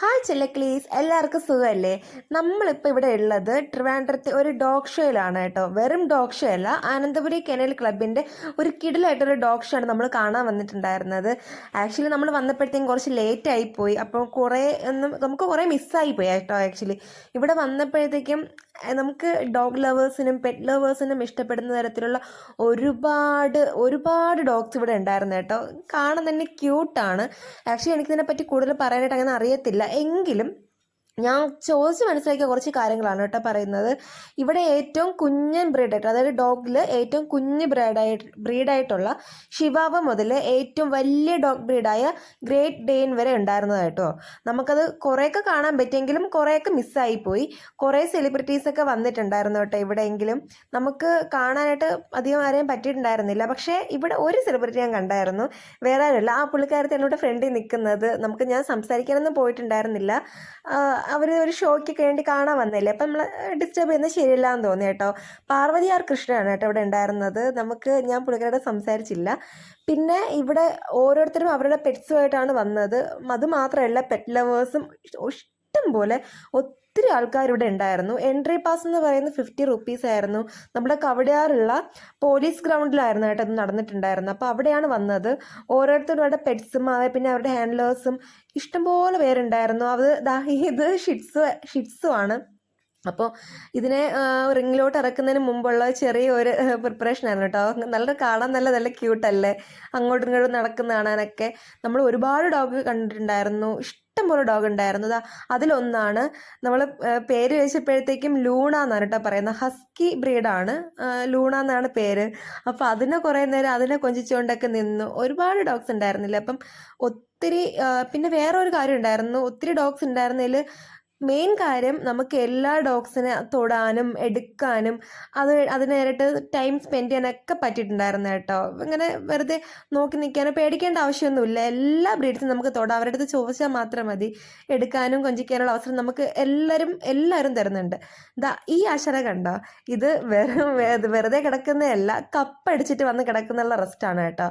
Hi ചെല്ലക്ലീസ് എല്ലാവർക്കും സുഖമല്ലേ? നമ്മളിപ്പോൾ ഇവിടെ ഉള്ളത് ട്രിവാൻഡ്രത്തെ ഒരു ഡോഗ് ഷോയിലാണ് കേട്ടോ. വെറും ഡോഗ് ഷോ അല്ല ആനന്ദപുരി കെനൽ ക്ലബിന്റെ ഒരു കിടിലായിട്ടൊരു ഡോഗ് ഷോ ആണ് നമ്മൾ കാണാൻ വന്നിട്ടുണ്ടായിരുന്നത്. ആക്ച്വലി നമ്മൾ വന്നപ്പോഴത്തേക്കും കുറച്ച് ലേറ്റ് ആയിപ്പോയി അപ്പോൾ കുറേ നമുക്ക് കുറേ മിസ്സായിപ്പോയി കേട്ടോ ആക്ച്വലി ഇവിടെ വന്നപ്പോഴത്തേക്കും നമുക്ക് ഡോഗ് ലവേഴ്സിനും പെറ്റ് ലവേഴ്സിനും ഇഷ്ടപ്പെടുന്ന തരത്തിലുള്ള ഒരുപാട് ഒരുപാട് ഡോഗ്സ് ഇവിടെ ഉണ്ടായിരുന്നു കേട്ടോ. കാണാൻ തന്നെ ക്യൂട്ടാണ് ആക്ച്വലി എനിക്കിതിനെപ്പറ്റി കൂടുതൽ പറയാനായിട്ട് അങ്ങനെ അറിയത്തില്ല. എങ്കിലും ഞാൻ ചോദിച്ച് മനസ്സിലാക്കിയ കുറച്ച് കാര്യങ്ങളാണ് കേട്ടോ പറയുന്നത്. ഇവിടെ ഏറ്റവും കുഞ്ഞൻ ബ്രീഡായിട്ട് അതായത് ഡോഗിൽ ഏറ്റവും കുഞ്ഞ് ബ്രീഡായി ബ്രീഡായിട്ടുള്ള ശിവാവ മുതൽ ഏറ്റവും വലിയ ഡോഗ് ബ്രീഡായ ഗ്രേറ്റ് ഡെയിൻ വരെ ഉണ്ടായിരുന്നതായിട്ടോ നമുക്കത് കുറേയൊക്കെ കാണാൻ പറ്റിയെങ്കിലും കുറേയൊക്കെ മിസ്സായി പോയി. കുറേ സെലിബ്രിറ്റീസൊക്കെ വന്നിട്ടുണ്ടായിരുന്നു കേട്ടോ ഇവിടെയെങ്കിലും. നമുക്ക് കാണാനായിട്ട് അധികം ആരെയും പറ്റിയിട്ടുണ്ടായിരുന്നില്ല. പക്ഷേ ഇവിടെ ഒരു സെലിബ്രിറ്റി ഞാൻ കണ്ടായിരുന്നു. വേറെ ആരുമില്ല. ആ പുള്ളിക്കാരത്തെ എന്നോട് ഫ്രണ്ടിൽ നിൽക്കുന്നത് നമുക്ക് ഞാൻ സംസാരിക്കാനൊന്നും പോയിട്ടുണ്ടായിരുന്നില്ല. അവർ ഒരു ഷോയ്ക്കൊക്കെ വേണ്ടി കാണാൻ വന്നില്ലേ? അപ്പം നമ്മൾ ഡിസ്റ്റർബ് ചെയ്യുന്നത് ശരിയല്ല എന്ന് തോന്നി കേട്ടോ. പാർവതി ആർ കൃഷ്ണനാണ് കേട്ടോ ഇവിടെ ഉണ്ടായിരുന്നത്. നമുക്ക് ഞാൻ പുള്ളിക്കാരോട് സംസാരിച്ചില്ല. പിന്നെ ഇവിടെ ഓരോരുത്തരും അവരുടെ പെറ്റ്സുമായിട്ടാണ് വന്നത്. അത് മാത്രമല്ല പെറ്റ് ലവേഴ്സും ഇഷ്ടം പോലെ ഒത്തിരി ആൾക്കാർ ഇവിടെ ഉണ്ടായിരുന്നു. എൻട്രി പാസ് എന്ന് പറയുന്നത് ഫിഫ്റ്റി റുപ്പീസ് ആയിരുന്നു. നമ്മുടെ കവടയാറുള്ള പോലീസ് ഗ്രൗണ്ടിലായിരുന്നു കേട്ടോ ഇത് നടന്നിട്ടുണ്ടായിരുന്നത്. അപ്പോൾ അവിടെയാണ് വന്നത്. ഓരോരുത്തരും അവരുടെ പെറ്റ്സും പിന്നെ അവരുടെ ഹാൻഡ്ലേഴ്സും ഇഷ്ടംപോലെ പേരുണ്ടായിരുന്നു. അത് ഇത് ഷിറ്റ്സ് ഷിറ്റ്സും ആണ്. അപ്പോൾ ഇതിനെ റിങ്ങിലോട്ട് ഇറക്കുന്നതിന് മുമ്പുള്ള ചെറിയ ഒരു പ്രിപ്പറേഷൻ ആയിരുന്നു കേട്ടോ. നല്ല കാണാൻ നല്ല നല്ല ക്യൂട്ടല്ലേ അങ്ങോട്ടും ഇങ്ങോട്ടും നടക്കുന്ന കാണാനൊക്കെ. നമ്മൾ ഒരുപാട് ഡോഗ് കണ്ടിട്ടുണ്ടായിരുന്നു. ഇഷ്ടംപോലെ ഡോഗ് ഉണ്ടായിരുന്നു ദാ അതിലൊന്നാണ് നമ്മൾ പേര് വെച്ചപ്പോഴത്തേക്കും ലൂണ എന്നാണ് കേട്ടോ പറയുന്നത്. ഹസ്കി ബ്രീഡാണ്. ലൂണ എന്നാണ് പേര്. അപ്പോൾ അതിനെ കുറേ നേരം അതിനെ കൊഞ്ചിച്ചുകൊണ്ടൊക്കെ നിന്നു. ഒരുപാട് ഡോഗ്സ് ഉണ്ടായിരുന്നില്ല. അപ്പം ഒത്തിരി പിന്നെ വേറെ ഒരു കാര്യം ഉണ്ടായിരുന്നു. ഒത്തിരി ഡോഗ്സ് ഉണ്ടായിരുന്നതിൽ മെയിൻ കാര്യം നമുക്ക് എല്ലാ ഡോഗ്സിനെ തൊടാനും എടുക്കാനും അത് അതിനായിട്ട് ടൈം സ്പെൻഡ് ചെയ്യാനൊക്കെ പറ്റിയിട്ടുണ്ടായിരുന്നു കേട്ടോ. ഇങ്ങനെ വെറുതെ നോക്കി നിൽക്കാനോ പേടിക്കേണ്ട ആവശ്യമൊന്നുമില്ല. എല്ലാ ബ്രീഡ്സും നമുക്ക് തൊടാം. അവരുടെ അടുത്ത് ചോദിച്ചാൽ മാത്രം മതി. എടുക്കാനും കൊഞ്ചിക്കാനുള്ള അവസരം നമുക്ക് എല്ലാവരും എല്ലാവരും തരുന്നുണ്ട്. ദാ ഈ ആശര കണ്ടോ ഇത് വെറും വെറുതെ കിടക്കുന്നതല്ല കപ്പ് അടിച്ചിട്ട് വന്ന് കിടക്കുന്നുള്ള റെസ്റ്റാണ് കേട്ടോ.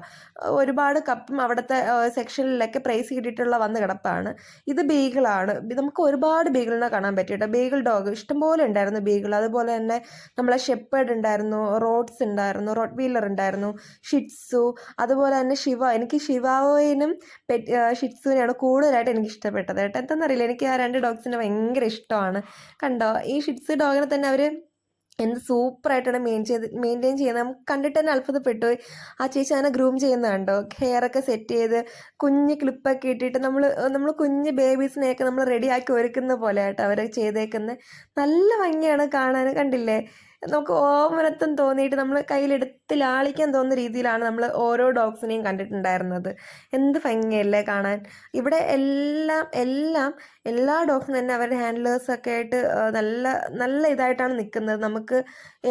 ഒരുപാട് കപ്പും അവിടുത്തെ സെക്ഷനിലൊക്കെ പ്രൈസ് കിട്ടിയിട്ടുള്ള വന്ന് കിടപ്പാണ്. ഇത് ബീഗിളാണ് നമുക്ക് ഒരുപാട് ബീഗിളിനെ കാണാൻ പറ്റിയിട്ട് ബീഗിൾ ഡോഗ്. ഇഷ്ടംപോലെ ഉണ്ടായിരുന്നു ബീഗിൾ. അതുപോലെ തന്നെ നമ്മളെ ഷെപ്പേഡ് ഉണ്ടായിരുന്നു റോഡ്സ് ഉണ്ടായിരുന്നു റോഡ് വീലർ ഉണ്ടായിരുന്നു ഷിറ്റ്സു അതുപോലെ തന്നെ ശിവ. എനിക്ക് ശിവാവോയിനും പെറ്റ് ഷിറ്റ്സുവിനെയാണ് കൂടുതലായിട്ട് എനിക്ക് ഇഷ്ടപ്പെട്ടത് കേട്ടോ. എന്താണെന്നറിയില്ല എനിക്ക് ആ രണ്ട് ഡോഗ്സിനെ ഭയങ്കര ഇഷ്ടമാണ്. കണ്ടോ? ഈ ഷിറ്റ്സ് ഡോഗിനെ തന്നെ അവർ എന്ത് സൂപ്പറായിട്ടാണ് മെയിൻ ചെയ്ത് മെയിന്റെയിൻ ചെയ്യുന്നത്. നമുക്ക് കണ്ടിട്ട് തന്നെ അത്ഭുതപ്പെട്ടു ആ ചേച്ചി അങ്ങനെ ഗ്രൂം ചെയ്യുന്ന കണ്ടോ? ഹെയറൊക്കെ സെറ്റ് ചെയ്ത് കുഞ്ഞ് ക്ലിപ്പൊക്കെ ഇട്ടിട്ട് നമ്മൾ നമ്മൾ കുഞ്ഞ് ബേബീസിനെയൊക്കെ നമ്മൾ റെഡിയാക്കി ഒരുക്കുന്ന പോലെ ആയിട്ട് അവരെ ചെയ്തേക്കുന്നത് നല്ല ഭംഗിയാണ് കാണാൻ കണ്ടില്ലേ? നമുക്ക് ഓമനത്വം തോന്നിയിട്ട് നമ്മൾ കയ്യിലെടുത്ത് ലാളിക്കാൻ തോന്നുന്ന രീതിയിലാണ് നമ്മൾ ഓരോ ഡോഗ്സിനെയും കണ്ടിട്ടുണ്ടായിരുന്നത്. എന്ത് ഭംഗിയല്ലേ കാണാൻ. ഇവിടെ എല്ലാം എല്ലാം എല്ലാ ഡോഗ്സും തന്നെ അവരുടെ ഹാൻഡ്ലേഴ്സൊക്കെ ആയിട്ട് നല്ല നല്ല ഇതായിട്ടാണ് നിൽക്കുന്നത്. നമുക്ക്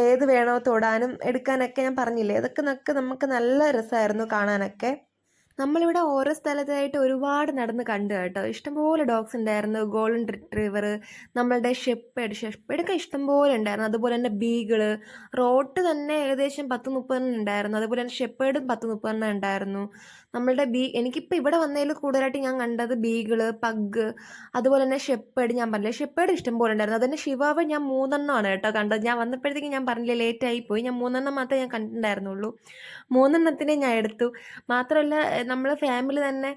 ഏത് വേണോ തൊടാനും എടുക്കാനൊക്കെ ഞാൻ പറഞ്ഞില്ലേ? അതൊക്കെ നമുക്ക് നമുക്ക് നല്ല രസമായിരുന്നു കാണാനൊക്കെ. നമ്മളിവിടെ ഓരോ സ്ഥലത്തായിട്ട് ഒരുപാട് നടന്ന് കണ്ടു കേട്ടോ. ഇഷ്ടംപോലെ ഡോഗ്സ് ഉണ്ടായിരുന്നു. ഗോൾഡൻ റിട്രീവർ നമ്മളുടെ ഷെപ്പേഡ് ഷെപ്പേഡൊക്കെ ഇഷ്ടംപോലെ ഉണ്ടായിരുന്നു. അതുപോലെ തന്നെ ബീഗിൾ റോട്ട് തന്നെ ഏകദേശം പത്ത് മുപ്പതെണ്ണം ഉണ്ടായിരുന്നു. അതുപോലെ തന്നെ ഷെപ്പേഡും പത്ത് മുപ്പതെണ്ണം ഉണ്ടായിരുന്നു. നമ്മളുടെ ബീ എനിക്കിപ്പോൾ ഇവിടെ വന്നതിൽ കൂടുതലായിട്ട് ഞാൻ കണ്ടത് ബീഗിൾ പഗ് അതുപോലെ തന്നെ ഷെപ്പേഡ് ഞാൻ പറഞ്ഞില്ലേ. ഷെപ്പേഡ് ഇഷ്ടംപോലെ ഉണ്ടായിരുന്നു. അതുതന്നെ ശിവാവ് ഞാൻ മൂന്നെണ്ണമാണ് കേട്ടോ കണ്ടത്. ഞാൻ വന്നപ്പോഴത്തേക്ക് ഞാൻ പറഞ്ഞില്ലേ ലേറ്റായി പോയി ഞാൻ മൂന്നെണ്ണം മാത്രമേ ഞാൻ കണ്ടിട്ടുണ്ടായിരുന്നുള്ളൂ. മൂന്നെണ്ണത്തിനെ ഞാൻ എടുത്തു. മാത്രമല്ല നമ്മൾ ഫാമിലി തന്നെ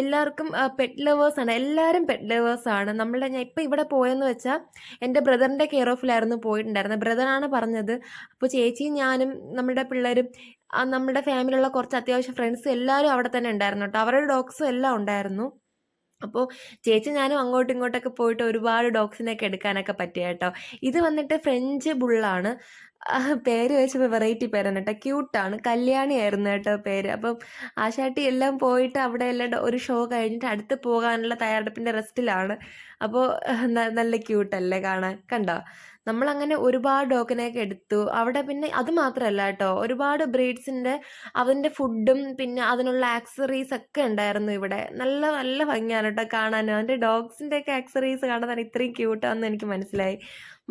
എല്ലാവർക്കും പെറ്റ് ലവേഴ്സാണ് എല്ലാവരും പെറ്റ് ലവേഴ്സാണ് നമ്മളുടെ ഞാൻ ഇപ്പോൾ ഇവിടെ പോയെന്ന് വെച്ചാൽ എന്റെ ബ്രദറിന്റെ കെയർ ഓഫിലായിരുന്നു പോയിട്ടുണ്ടായിരുന്നത് ബ്രദറാണ് പറഞ്ഞത് അപ്പോൾ ചേച്ചിയും ഞാനും നമ്മുടെ പിള്ളേരും നമ്മുടെ ഫാമിലിയുള്ള കുറച്ച് അത്യാവശ്യം ഫ്രണ്ട്സ് എല്ലാവരും അവിടെ തന്നെ ഉണ്ടായിരുന്നു കേട്ടോ അവരുടെ ഡോഗ്സും എല്ലാം ഉണ്ടായിരുന്നു. അപ്പോൾ ചേച്ചി ഞാനും അങ്ങോട്ടും ഇങ്ങോട്ടൊക്കെ പോയിട്ട് ഒരുപാട് ഡോഗ്സിനെയൊക്കെ എടുക്കാനൊക്കെ പറ്റിയ കേട്ടോ. ഇത് വന്നിട്ട് ഫ്രഞ്ച് ബുള്ളാണ് പേര് വെച്ചപ്പോൾ വെറൈറ്റി പേരാണ് കേട്ടോ. ക്യൂട്ടാണ് കല്യാണി ആയിരുന്നു കേട്ടോ പേര്. അപ്പം ആശാട്ടി എല്ലാം പോയിട്ട് അവിടെ എല്ലാം ഒരു ഷോ കഴിഞ്ഞിട്ട് അടുത്ത് പോകാനുള്ള തയ്യാറെടുപ്പിന്റെ റെസ്റ്റിലാണ് അപ്പോൾ നല്ല ക്യൂട്ടല്ലേ കാണാൻ. കണ്ടോ? നമ്മളങ്ങനെ ഒരുപാട് ഡോഗിനെയൊക്കെ എടുത്തു. അവിടെ പിന്നെ അത് മാത്രമല്ല കേട്ടോ. ഒരുപാട് ബ്രീഡ്സിന്റെ അതിന്റെ ഫുഡും പിന്നെ അതിനുള്ള ആക്സറീസ് ഒക്കെ ഉണ്ടായിരുന്നു ഇവിടെ. നല്ല നല്ല ഭംഗിയാണ് കേട്ടോ കാണാൻ. അതിന്റെ ഡോഗ്സിന്റെ ഒക്കെ ആക്സറീസ് കാണാൻ ഇത്രയും ക്യൂട്ടാണെന്ന് എനിക്ക് മനസ്സിലായി.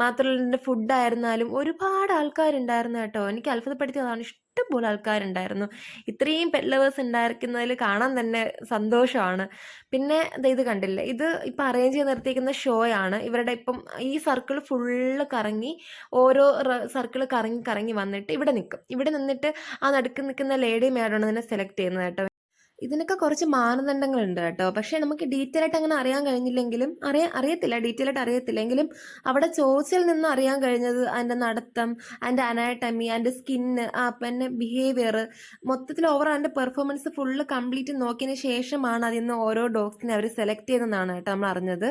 മാത്രമല്ല ഫുഡായിരുന്നാലും ഒരുപാട് ആൾക്കാരുണ്ടായിരുന്നു കേട്ടോ. എനിക്ക് അത്ഭുതപ്പെടുത്തിയതാണ്. ഇഷ്ടംപോലെ ആൾക്കാരുണ്ടായിരുന്നു. ഇത്രയും പെറ്റ് ലവേഴ്സ് ഉണ്ടായിരിക്കുന്നതിൽ കാണാൻ തന്നെ സന്തോഷമാണ്. പിന്നെ ഇത് കണ്ടില്ലേ? ഇത് ഇപ്പം അറേഞ്ച് ചെയ്ത് നിർത്തിയിരിക്കുന്ന ഷോ ആണ് ഇവരുടെ ഇപ്പം ഈ സർക്കിൾ ഫുള്ള് കറങ്ങി ഓരോ സർക്കിൾ കറങ്ങി കറങ്ങി വന്നിട്ട് ഇവിടെ നിൽക്കും ഇവിടെ നിന്നിട്ട് ആ നടുക്ക് നിൽക്കുന്ന ലേഡി മേഡാണ് ഇതിനെ സെലക്ട് ചെയ്യുന്നത് കേട്ടോ. ഇതിനൊക്കെ കുറച്ച് മാനദണ്ഡങ്ങളുണ്ട് കേട്ടോ. പക്ഷേ നമുക്ക് ഡീറ്റെയിൽ ആയിട്ട് അങ്ങനെ അറിയാൻ കഴിഞ്ഞില്ലെങ്കിലും അറിയാ അറിയത്തില്ല ഡീറ്റെയിൽ ആയിട്ട് അറിയത്തില്ലെങ്കിലും അവിടെ ചോദിച്ചിൽ നിന്ന് അറിയാൻ കഴിഞ്ഞത് അതിന്റെ നടത്തം അതിന്റെ അനാട്ടമി അതിന്റെ സ്കിന്ന് ആ പിന്നെ ബിഹേവിയർ മൊത്തത്തിൽ ഓവർ അതിന്റെ പെർഫോമൻസ് ഫുള്ള് കംപ്ലീറ്റ് നോക്കിയതിന് ശേഷമാണ് അതിൽ നിന്ന് ഓരോ ഡോഗ്സിനെ അവർ സെലക്ട് ചെയ്തതെന്നാണ് കേട്ടോ നമ്മൾ അറിഞ്ഞത്.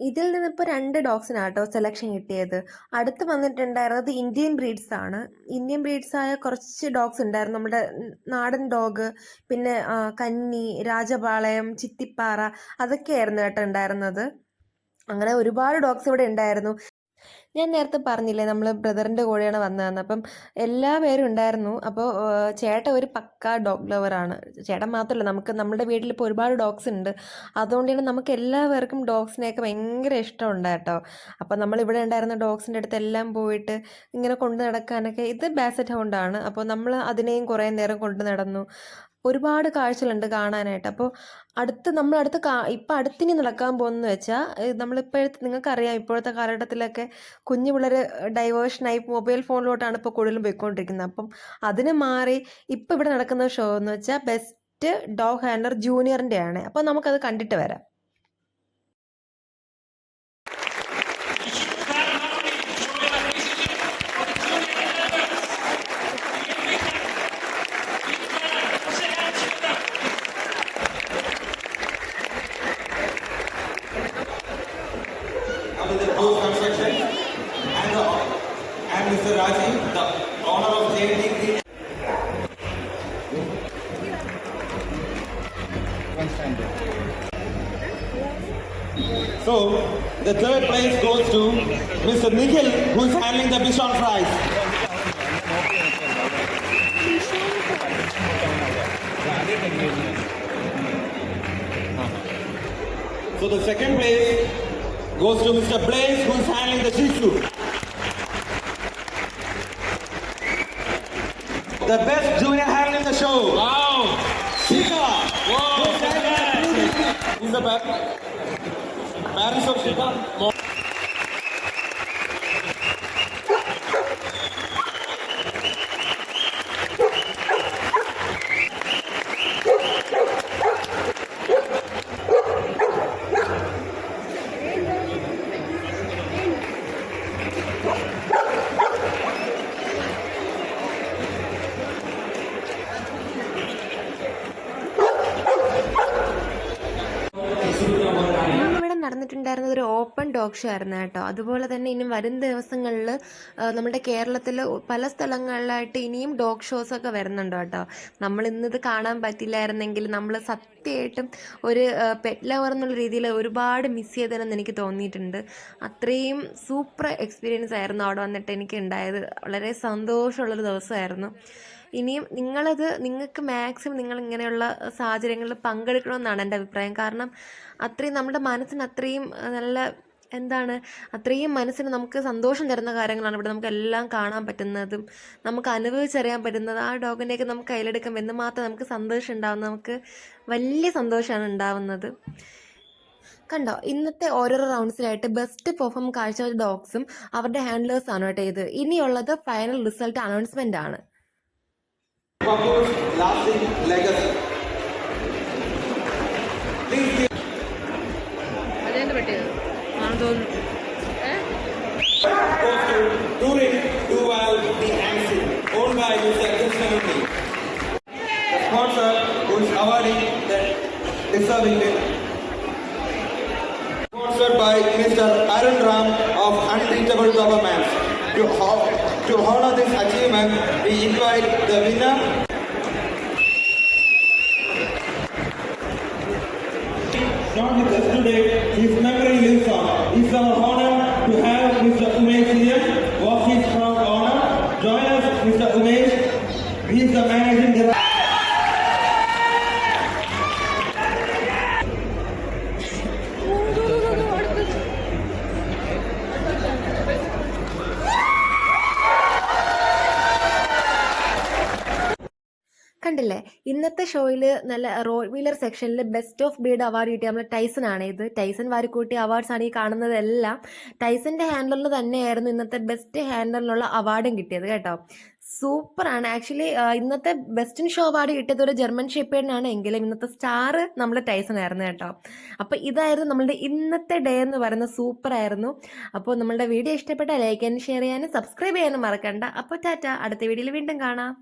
ഇതിൽ നിന്നിപ്പോൾ രണ്ട് ഡോഗ്സിനാണ് കേട്ടോ സെലക്ഷൻ കിട്ടിയത്. അടുത്ത് വന്നിട്ടുണ്ടായിരുന്നത് ഇന്ത്യൻ ബ്രീഡ്സ് ആണ്. ഇന്ത്യൻ ബ്രീഡ്സ് ആയ കുറച്ച് ഡോഗ്സ് ഉണ്ടായിരുന്നു. നമ്മുടെ നാടൻ ഡോഗ് പിന്നെ കന്നി രാജപാളയം ചിത്തിപ്പാറ അതൊക്കെയായിരുന്നു കേട്ടോ ഉണ്ടായിരുന്നത്. അങ്ങനെ ഒരുപാട് ഡോഗ്സ് ഇവിടെ ഉണ്ടായിരുന്നു. ഞാൻ നേരത്തെ പറഞ്ഞില്ലേ നമ്മൾ ബ്രദറിന്റെ കൂടെയാണ് വന്നതെന്ന്. അപ്പം എല്ലാ പേരും ഉണ്ടായിരുന്നു. അപ്പോൾ ചേട്ട ഒരു പക്ക ഡോഗ് ലവറാണ് ചേട്ടൻ മാത്രമല്ല നമുക്ക് നമ്മുടെ വീട്ടിൽ ഇപ്പോൾ ഒരുപാട് ഡോഗ്സ് ഉണ്ട്. അതുകൊണ്ട് തന്നെ നമുക്ക് എല്ലാവർക്കും ഡോഗ്സിനെയൊക്കെ ഭയങ്കര ഇഷ്ടമുണ്ട് കേട്ടോ. അപ്പോൾ നമ്മൾ ഇവിടെ ഉണ്ടായിരുന്ന ഡോഗ്സിന്റെ അടുത്ത് എല്ലാം പോയിട്ട് ഇങ്ങനെ കൊണ്ടു നടക്കാനൊക്കെ ഇത് ബാസറ്റ് ഹൗണ്ടാണ് അപ്പോൾ നമ്മൾ അതിനെയും കുറേ നേരം കൊണ്ടു നടന്നു. ഒരുപാട് കാഴ്ചകളുണ്ട് കാണാനായിട്ട്. അപ്പോൾ അടുത്ത് നമ്മൾ അടുത്ത് കാ ഇപ്പം അടുത്തിനി നടക്കാൻ പോകുന്നതെന്ന് വെച്ചാൽ നമ്മളിപ്പോഴത്തെ നിങ്ങൾക്കറിയാം ഇപ്പോഴത്തെ കാലഘട്ടത്തിലൊക്കെ കുഞ്ഞു പിള്ളേർ ഡൈവേഴ്ഷനായി മൊബൈൽ ഫോണിലോട്ടാണ് ഇപ്പോൾ കൂടുതലും പോയിക്കൊണ്ടിരിക്കുന്നത്. അപ്പം അതിന് മാറി ഇപ്പം ഇവിടെ നടക്കുന്ന ഷോ എന്ന് വെച്ചാൽ ബെസ്റ്റ് ഡോഗ് ഹാൻഡർ ജൂനിയറിന്റെ ആണ് അപ്പോൾ നമുക്കത് കണ്ടിട്ട് വരാം. So the third place goes to Mr. Nikhil, who is handling the Bishon prize. So the second place goes to Mr. Blaze, who is handling the Shih Tzu. The best junior hand in the show. Wow! Shika! Whoa! Who's the pa- parents of Shika? നടന്നിട്ടുണ്ടായിരുന്നത് ഒരു open dog show ആയിരുന്നു കേട്ടോ. അതുപോലെ തന്നെ ഇനി വരും ദിവസങ്ങളിൽ നമ്മുടെ കേരളത്തിൽ പല സ്ഥലങ്ങളിലായിട്ട് ഇനിയും ഡോഗ് ഷോസ് ഒക്കെ വരുന്നുണ്ട് കേട്ടോ. നമ്മൾ ഇന്നത് കാണാൻ പറ്റില്ലായിരുന്നെങ്കിൽ നമ്മൾ സത്യമായിട്ടും ഒരു പെറ്റ് ലവർ എന്നുള്ള രീതിയിൽ ഒരുപാട് മിസ് ചെയ്തതെന്ന് എനിക്ക് തോന്നിയിട്ടുണ്ട്. അത്രയും സൂപ്പർ എക്സ്പീരിയൻസ് ആയിരുന്നു അവിടെ വന്നിട്ട് എനിക്ക് ഉണ്ടായത്. വളരെ സന്തോഷമുള്ളൊരു ദിവസമായിരുന്നു. ഇനിയും നിങ്ങളത് നിങ്ങൾക്ക് മാക്സിമം നിങ്ങൾ ഇങ്ങനെയുള്ള സാഹചര്യങ്ങളിൽ പങ്കെടുക്കണമെന്നാണ് എന്റെ അഭിപ്രായം. കാരണം അത്രയും നമ്മുടെ മനസ്സിന് അത്രയും നല്ല എന്താണ് അത്രയും മനസ്സിന് നമുക്ക് സന്തോഷം തരുന്ന കാര്യങ്ങളാണ് ഇവിടെ നമുക്ക് എല്ലാം കാണാൻ പറ്റുന്നതും നമുക്ക് അനുഭവിച്ചറിയാൻ പറ്റുന്നത്. ആ ഡോഗിനെയൊക്കെ നമുക്ക് കയ്യിലെടുക്കാം എന്ന് മാത്രം നമുക്ക് സന്തോഷം ഉണ്ടാവുന്നത് നമുക്ക് വലിയ സന്തോഷമാണ് ഉണ്ടാവുന്നത്. കണ്ടോ ഇന്നത്തെ ഓരോ റൗണ്ട്സിലായിട്ട് ബെസ്റ്റ് പെർഫോം കാഴ്ചവെച്ച ഡോഗ്സും അവരുടെ ഹാൻഡ്ലേഴ്സാണ് കേട്ടോ ഇത്. ഇനിയുള്ളത് ഫൈനൽ റിസൾട്ട് അനൗൺസ്മെന്റ് ആണ്. Papu's lasting legacy. Please give അതെന്ത് പറ്റിയത് ആണെന്ന് തോന്നുന്നു ഏ goes to Touring Duval the Ansi, owned by Mr. Krishnan The sponsor who is awarding the deserving it. Sponsored by Mr. Arun Ram of Unreachable Governments. To, ho- to honor this achievement, we invite the winner. Not with us today, his memory lives on. Uh, it's our uh, honor to have Mr. Umesh here, ഇന്നത്തെ ഷോയിൽ നല്ല road wheeler സെക്ഷനിൽ best of breed award കിട്ടിയ നമ്മുടെ Tyson ആണ് ഇത്. Tyson വാരിക്കൂട്ടി awards ആണ് ഈ കാണുന്നതെല്ലാം. ടൈസന്റെ ഹാൻഡലിന് തന്നെയായിരുന്നു ഇന്നത്തെ ബെസ്റ്റ് ഹാൻഡലിനുള്ള അവാർഡും കിട്ടിയത് കേട്ടോ. സൂപ്പറാണ് ആക്ച്വലി ഇന്നത്തെ ബെസ്റ്റ് ഇൻ ഷോ അവാർഡ് കിട്ടിയത് ഒരു ജർമ്മൻ ഷെപ്പേഡിനാണ് എങ്കിലും ഇന്നത്തെ സ്റ്റാർ നമ്മൾ ടൈസൺ ആയിരുന്നു കേട്ടോ. അപ്പോൾ ഇതായിരുന്നു നമ്മളുടെ ഇന്നത്തെ ഡേ എന്ന് പറയുന്നത് സൂപ്പർ ആയിരുന്നു. അപ്പോൾ നമ്മളുടെ വീഡിയോ ഇഷ്ടപ്പെട്ട ലൈക്ക് ചെയ്യാനും ഷെയർ ചെയ്യാനും സബ്സ്ക്രൈബ് ചെയ്യാനും മറക്കണ്ട. അപ്പോൾ ടാറ്റ അടുത്ത വീഡിയോയിൽ വീണ്ടും കാണാം.